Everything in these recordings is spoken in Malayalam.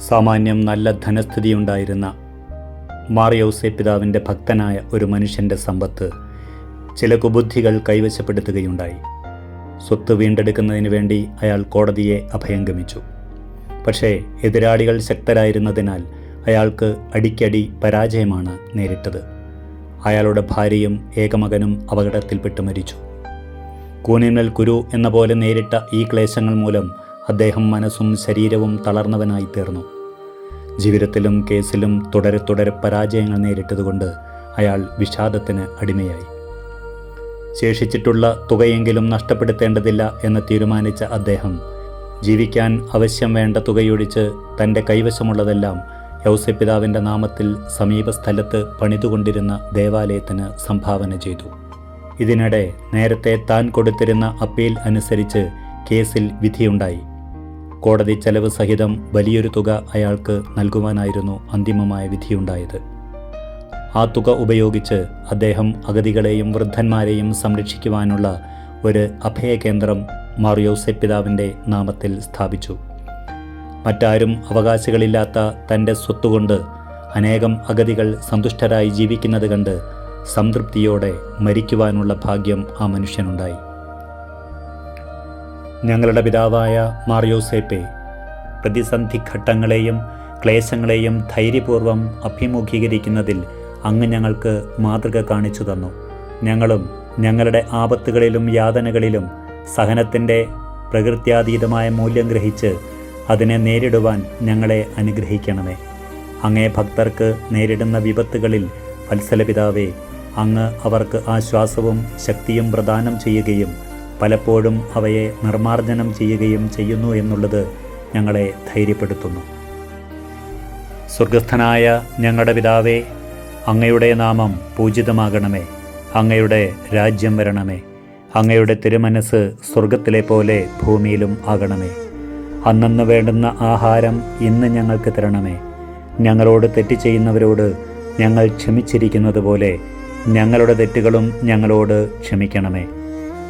സാമാന്യം നല്ല ധനസ്ഥിതിയുണ്ടായിരുന്ന മാറിയൗസെ പിതാവിന്റെ ഭക്തനായ ഒരു മനുഷ്യന്റെ സമ്പത്ത് ചില കുബുദ്ധികൾ കൈവശപ്പെടുത്തുകയുണ്ടായി. സ്വത്ത് വീണ്ടെടുക്കുന്നതിന് വേണ്ടി അയാൾ കോടതിയെ അഭയം ഗമിച്ചു. പക്ഷേ എതിരാളികൾ ശക്തരായിരുന്നതിനാൽ അയാൾക്ക് അടിക്കടി പരാജയമാണ് നേരിട്ടത്. അയാളുടെ ഭാര്യയും ഏകമകനും അപകടത്തിൽപ്പെട്ട് മരിച്ചു. കൂനിന്നൽ കുരു എന്ന പോലെ നേരിട്ട ഈ ക്ലേശങ്ങൾ മൂലം അദ്ദേഹം മനസ്സും ശരീരവും തളർന്നവനായി തീർന്നു. ജീവിതത്തിലും കേസിലും തുടരെ തുടരെ പരാജയങ്ങൾ നേരിട്ടതുകൊണ്ട് അയാൾ വിഷാദത്തിന് അടിമയായി. ശേഷിച്ചിട്ടുള്ള തുകയെങ്കിലും നഷ്ടപ്പെടുത്തേണ്ടതില്ല എന്ന് തീരുമാനിച്ച അദ്ദേഹം ജീവിക്കാൻ ആവശ്യം വേണ്ട തുകയൊഴിച്ച് തന്റെ കൈവശമുള്ളതെല്ലാം യൗസപിതാവിന്റെ നാമത്തിൽ സമീപസ്ഥലത്ത് പണിതുകൊണ്ടിരുന്ന ദേവാലയത്തിന് സംഭാവന ചെയ്തു. ഇതിനിടെ നേരത്തെ താൻ കൊടുത്തിരുന്ന അപ്പീൽ അനുസരിച്ച് കേസിൽ വിധിയുണ്ടായി. കോടതി ചെലവ് സഹിതം വലിയൊരു തുക അയാൾക്ക് നൽകുവാനായിരുന്നു അന്തിമമായ വിധിയുണ്ടായത്. ആ തുക ഉപയോഗിച്ച് അദ്ദേഹം അഗതികളെയും വൃദ്ധന്മാരെയും സംരക്ഷിക്കുവാനുള്ള ഒരു അഭയകേന്ദ്രം മാറിയോസെ പിതാവിന്റെ നാമത്തിൽ സ്ഥാപിച്ചു. മറ്റാരും അവകാശികളില്ലാത്ത തന്റെ സ്വത്തുകൊണ്ട് അനേകം അഗതികൾ സന്തുഷ്ടരായി ജീവിക്കുന്നത് കണ്ട് സംതൃപ്തിയോടെ മരിക്കുവാനുള്ള ഭാഗ്യം ആ മനുഷ്യനുണ്ടായി. ഞങ്ങളുടെ പിതാവായ മാറിയോസേപ്പെ പ്രതിസന്ധി ഘട്ടങ്ങളെയും ക്ലേശങ്ങളെയും ധൈര്യപൂർവം അഭിമുഖീകരിക്കുന്നതിൽ അങ്ങ് ഞങ്ങൾക്ക് മാതൃക കാണിച്ചു തന്നു. ഞങ്ങളും ഞങ്ങളുടെ ആപത്തുകളിലും യാതനകളിലും സഹനത്തിന്റെ പ്രകൃത്യാതീതമായ മൂല്യം ഗ്രഹിച്ച് അതിനെ നേരിടുവാൻ ഞങ്ങളെ അനുഗ്രഹിക്കണമേ. അങ്ങേ ഭക്തർക്ക് നേരിടുന്ന വിപത്തുകളിൽ വത്സലപിതാവേ അങ്ങ് അവർക്ക് ആശ്വാസവും ശക്തിയും പ്രദാനം ചെയ്യുകയും പലപ്പോഴും അവയെ നിർമ്മാർജനം ചെയ്യുകയും ചെയ്യുന്നു എന്നുള്ളത് ഞങ്ങളെ ധൈര്യപ്പെടുത്തുന്നു. സ്വർഗസ്ഥനായ ഞങ്ങളുടെ പിതാവേ അങ്ങയുടെ നാമം പൂജിതമാകണമേ. അങ്ങയുടെ രാജ്യം വരണമേ. അങ്ങയുടെ തിരുമനസ് സ്വർഗത്തിലെ പോലെ ഭൂമിയിലും ആകണമേ. അന്നന്ന് വേണ്ടുന്ന ആഹാരം ഇന്ന് ഞങ്ങൾക്ക് തരണമേ. ഞങ്ങളോട് തെറ്റ് ചെയ്യുന്നവരോട് ഞങ്ങൾ ക്ഷമിച്ചിരിക്കുന്നത് പോലെ ഞങ്ങളുടെ തെറ്റുകളും ഞങ്ങളോട് ക്ഷമിക്കണമേ.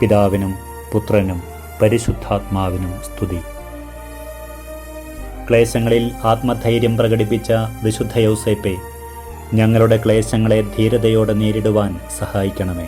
പിതാവിനും പുത്രനും പരിശുദ്ധാത്മാവിനും സ്തുതി. ക്ലേശങ്ങളിൽ ആത്മധൈര്യം പ്രകടിപ്പിച്ച വിശുദ്ധ യൗസേപ്പെ ഞങ്ങളുടെ ക്ലേശങ്ങളെ ധീരതയോടെ നേരിടുവാൻ സഹായിക്കണമേ.